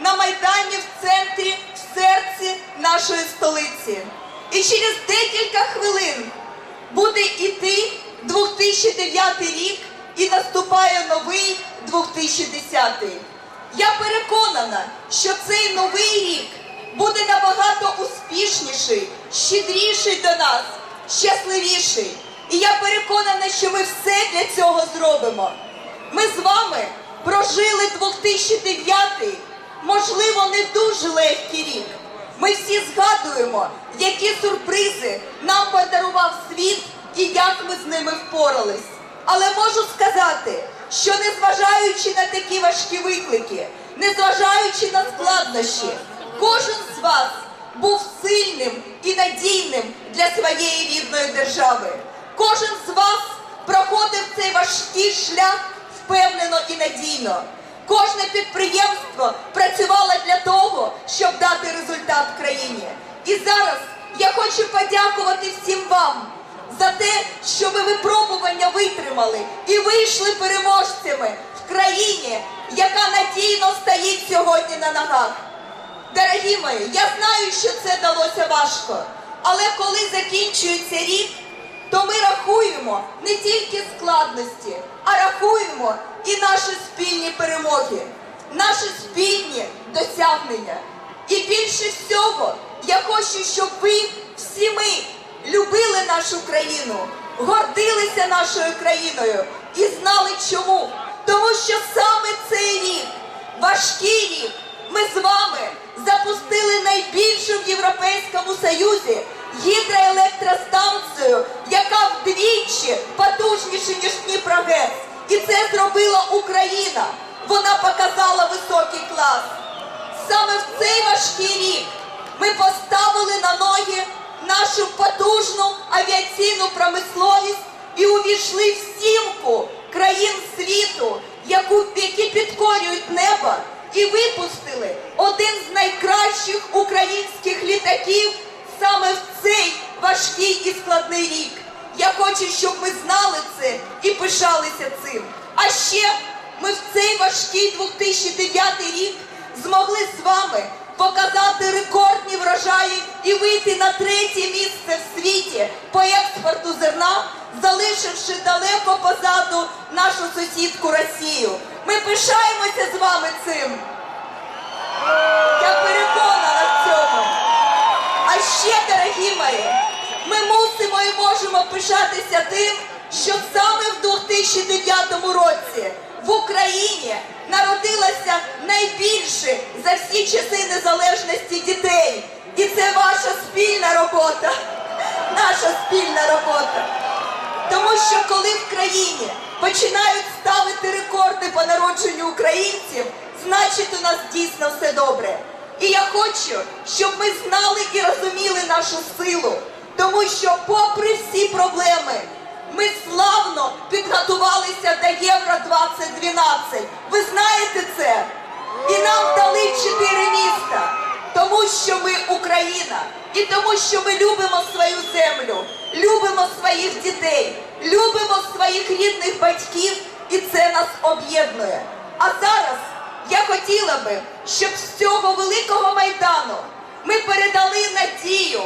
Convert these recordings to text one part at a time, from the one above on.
на Майдані в центрі, в серці нашої столиці. І через декілька хвилин буде іти 2009 рік і наступає новий 2010. Я переконана, що цей новий рік буде набагато успішніший, щедріший до нас, щасливіший. І я переконана, що ми все для цього зробимо. Ми з вами прожили 2009, можливо, не дуже легкий рік. Ми всі згадуємо, які сюрпризи нам подарував світ і як ми з ними впорались. Але можу сказати, що незважаючи на такі важкі виклики, незважаючи на складнощі, кожен з вас був сильним і надійним для своєї рідної держави. Кожен з вас проходив цей важкий шлях впевнено і надійно. Кожне підприємство працювало для того, щоб дати результат країні. І зараз я хочу подякувати всім вам за те, що ви випробування витримали і вийшли переможцями в країні, яка надійно стоїть сьогодні на ногах. Дорогі мої, я знаю, що це далося важко, але коли закінчується рік, то ми рахуємо не тільки складності, а рахуємо і наші спільні перемоги, наші спільні досягнення. І більше всього я хочу, щоб ви всі ми любили нашу країну, гордилися нашою країною і знали чому. Тому що саме цей рік, важкий рік, ми з вами запустили найбільшу в Європейському Союзі гідроелектростанцію, яка вдвічі потужніша, ніж Дніпрогес. І це зробила Україна. Вона показала високий клас. Саме в цей важкий рік ми поставили на ноги нашу потужну авіаційну промисловість і увійшли в сімку країн світу, яку, які підкорюють небо, і випустили один з найкращих українських літаків саме в цей важкий і складний рік. Я хочу, щоб ми знали це і пишалися цим. А ще ми в цей важкий 2009 рік змогли з вами показати рекордні врожаї і вийти на третє місце в світі по експорту зерна, залишивши далеко позаду нашу сусідку Росію. Ми пишаємося з вами цим. Я переконана в цьому. А ще, дорогі мої, ми мусимо і можемо пишатися тим, що саме в 2009 році в Україні народилося найбільше за всі часи незалежності дітей. І це ваша спільна робота, наша спільна робота. Тому що коли в країні починають ставити рекорди по народженню українців, значить у нас дійсно все добре. І я хочу, щоб ми знали і розуміли нашу силу, тому що, попри всі проблеми, ми славно підготувалися до Євро 2012. Ви знаєте це? І нам дали чотири міста, тому що ми Україна, і тому, що ми любимо свою землю, любимо своїх дітей, любимо своїх рідних батьків, і це нас об'єднує. А зараз я хотіла би, щоб з цього великого майдану ми передали надію,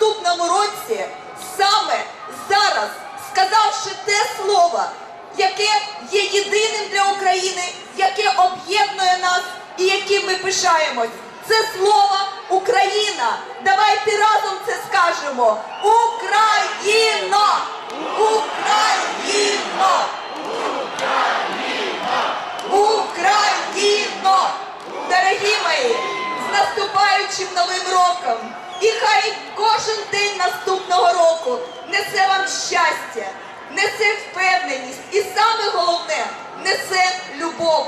наступному році саме зараз, сказавши те слово, яке є єдиним для України, яке об'єднує нас і яким ми пишаємось. Це слово Україна. Давайте разом це скажемо. Україна! Україна! Україно! Дорогі мої, з наступаючим новим роком! І хай кожен день наступного року несе вам щастя, несе впевненість і саме головне несе любов.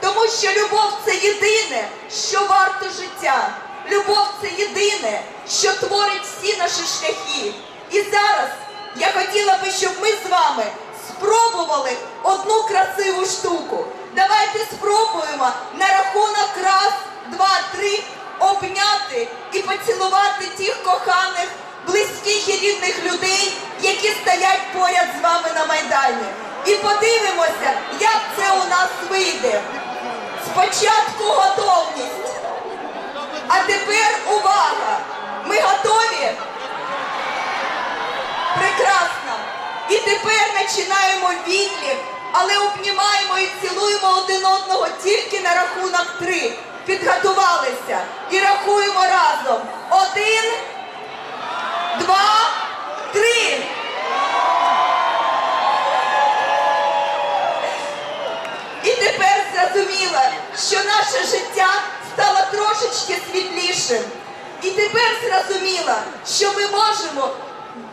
Тому що любов це єдине, що варто життя. Любов це єдине, що творить всі наші шляхи. І зараз я хотіла би, щоб ми з вами спробували одну красиву штуку. Давайте спробуємо на рахунок раз, два, три обняти і поцілувати тих коханих, близьких і рідних людей, які стоять. поряд з вами на Майдані. І подивимося, у нас вийде. Спочатку готовність. А тепер увага! Ми готові? Прекрасно! І тепер починаємо відлік, але обнімаємо і цілуємо один одного тільки на рахунок три. Підготувалися і рахуємо разом. Один, два, тепер зрозуміло, що наше життя стало трошечки світлішим. І тепер зрозуміло, що ми можемо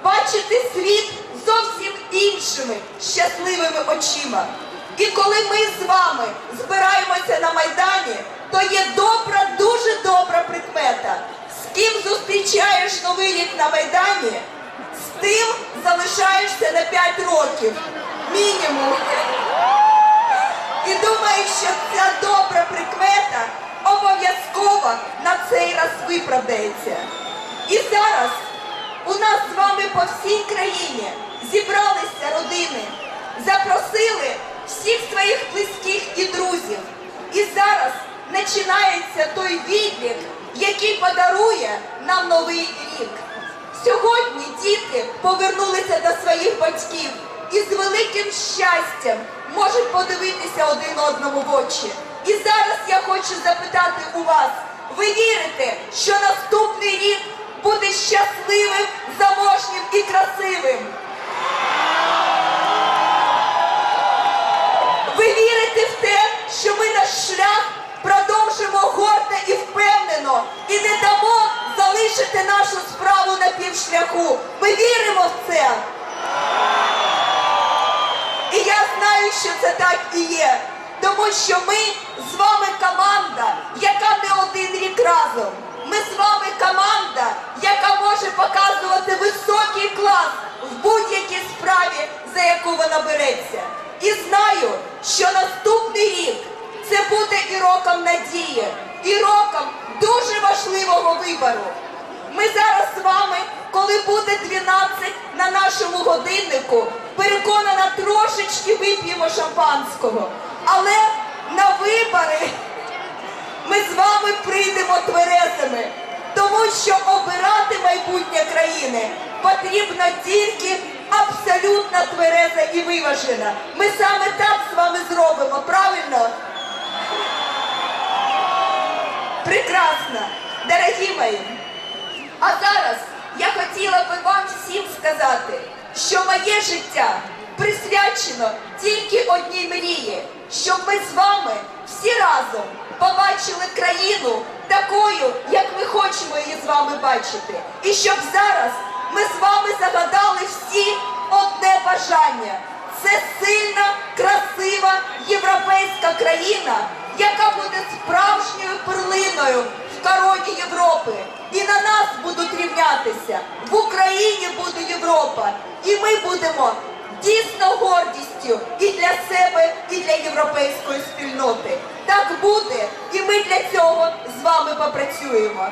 бачити світ зовсім іншими щасливими очима. І коли ми з вами збираємося на Майдані, то є добра, дуже добра прикмета. З ким зустрічаєш новий рік на Майдані, з тим залишаєшся на 5 років. Мінімум. Думаю, що ця добра прикмета обов'язково на цей раз виправдається. І зараз у нас з вами по всій країні зібралися родини, запросили всіх своїх близьких і друзів. І зараз починається той відлік, який подарує нам новий рік. Сьогодні діти повернулися до своїх батьків і з великим щастям можуть подивитися один одному в очі. І зараз я хочу запитати у вас: ви вірите, що наступний рік буде щасливим, заможнім і красивим? Ви вірите в те, що ми наш шлях продовжимо гордо і впевнено і не дамо залишити нашу справу на півшляху. Ми віримо в це. Знаю, що це так і є. Тому що ми з вами команда, яка не один рік разом. Ми з вами команда, яка може показувати високий клас в будь-якій справі, за яку вона береться. І знаю, що наступний рік це буде і роком надії, і роком дуже важливого вибору. Ми зараз з вами, коли буде 12 на нашому годиннику, переконана, трошечки вип'ємо шампанського. Але на вибори ми з вами прийдемо тверезими, тому що обирати майбутнє країни потрібно тільки абсолютно твереза і виважена. Ми саме так з вами зробимо, правильно? Прекрасно, дорогі мої. А зараз я хотіла би вам всім сказати, що моє життя присвячено тільки одній мрії, щоб ми з вами всі разом побачили країну такою, як ми хочемо її з вами бачити. І щоб зараз ми з вами загадали всі одне бажання. Це сильна, красива європейська країна, яка буде справжньою перлиною в короні Європи. Буде Європа. І ми будемо дійсно гордістю і для себе, і для європейської спільноти. Так буде, і ми для цього з вами попрацюємо.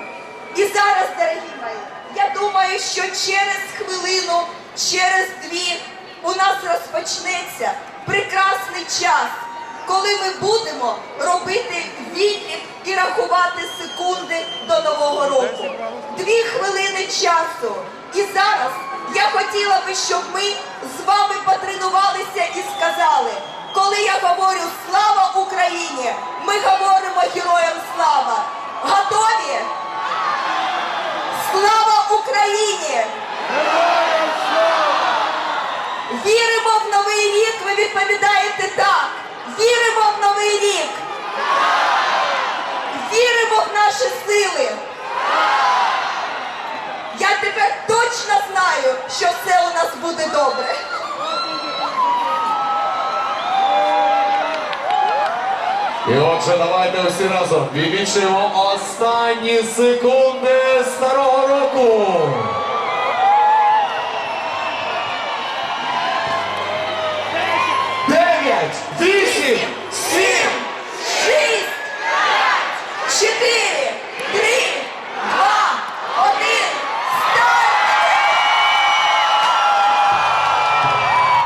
І зараз, дорогі мої, я думаю, що через хвилину, через дві у нас розпочнеться прекрасний час, коли ми будемо робити відлік і рахувати секунди до Нового року. Дві хвилини часу. І зараз я хотіла би, щоб ми з вами потренувалися і сказали, коли я говорю Слава Україні, ми говоримо героям слава. Готові? Слава Україні! Віримо в новий рік, ви відповідаєте так. Віримо в новий рік. Віримо в наші сили. Я тепер точно знаю, що все у нас буде добре. І отже, давайте усі разом відвічуємо останні секунди старого року.